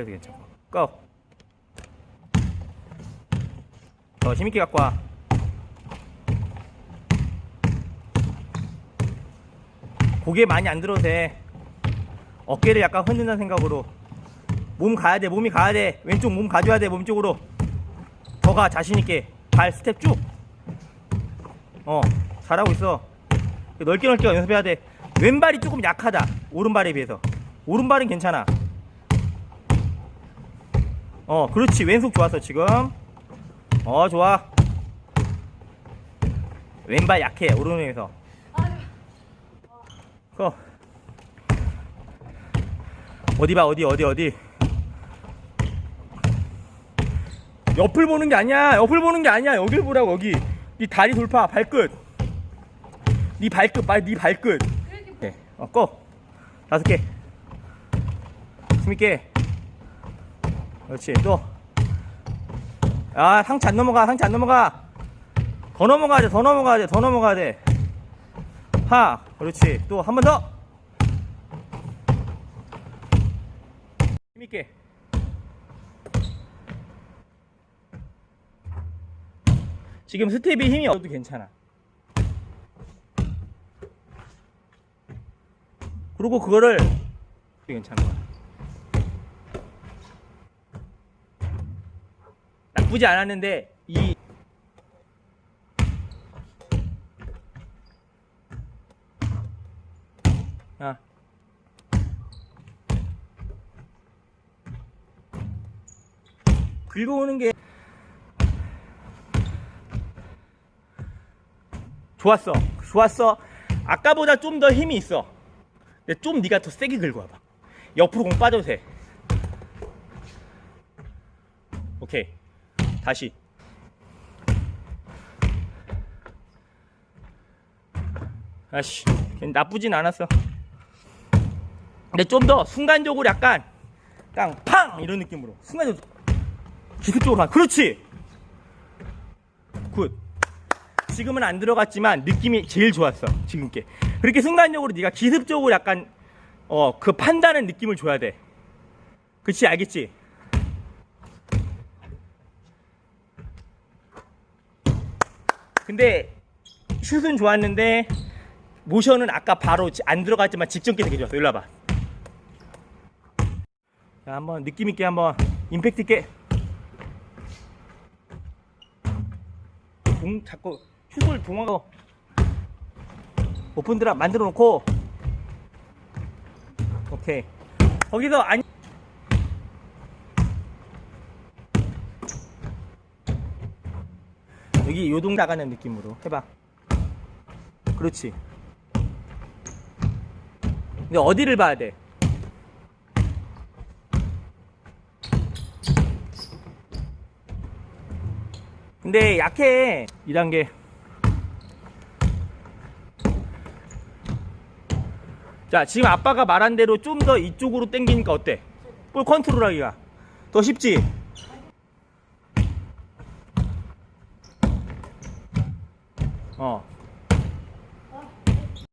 걸려도 괜찮고. 고! 더 힘있게 갖고 와. 고개 많이 안 들어도 돼. 어깨를 약간 흔든다는 생각으로. 몸 가야 돼 몸이 가야 돼. 왼쪽 몸 가져야 돼 몸쪽으로. 더 가 자신있게. 발 스텝 쭉어 잘하고 있어. 넓게 넓게 연습해야 돼. 왼발이 조금 약하다 오른발에 비해서. 오른발은 괜찮아 어 그렇지. 왼손 좋았어 지금. 어 좋아. 왼발 약해 오른손에서. 그 어디 봐 어디 어디 어디. 옆을 보는 게 아니야. 옆을 보는 게 아니야. 여길 보라고 여기. 네 다리 돌파 발끝. 네 발끝 말네 발끝. 네. 어, 꺼. 다섯 개. 힘있게 그렇지. 또 아 상체 안 넘어가 상체 안 넘어가. 더 넘어가야 돼더 넘어가야 돼더 넘어가야 돼 하 그렇지. 또 한 번 더. 힘있게. 지금 스텝이 힘이 없어도 괜찮아. 그리고 그거를 괜찮은 거야 나쁘지 않았는데 이 아. 긁어오는 게 좋았어. 좋았어. 아까보다 좀 더 힘이 있어. 근데 좀 네가 더 세게 긁어 와봐. 옆으로 공 빠져도 돼. 오케이 다시. 아씨 나쁘진 않았어. 근데 좀 더 순간적으로 약간 깡팡! 이런 느낌으로. 순간적으로 기습적으로 가. 그렇지! 굿. 지금은 안 들어갔지만 느낌이 제일 좋았어 지금 께. 그렇게 순간적으로 네가 기습적으로 약간 어 그 판단의 느낌을 줘야 돼. 그치? 알겠지 근데 슛은 좋았는데 모션은 아까 바로 지- 안 들어갔지만 직전께 되게 좋았어 일로 와봐. 자 한번 느낌 있게 한번 임팩트 있게. 공 자꾸 슛을 동하고 오픈 드랍 만들어 놓고. 오케이. 거기서 아니 여기 요동 나가는 느낌으로. 해봐. 그렇지. 근데 어디를 봐야 돼? 근데 약해. 2단계 자 지금 아빠가 말한 대로 좀 더 이쪽으로 당기니까 어때? 볼 컨트롤 하기가. 더 쉽지? 어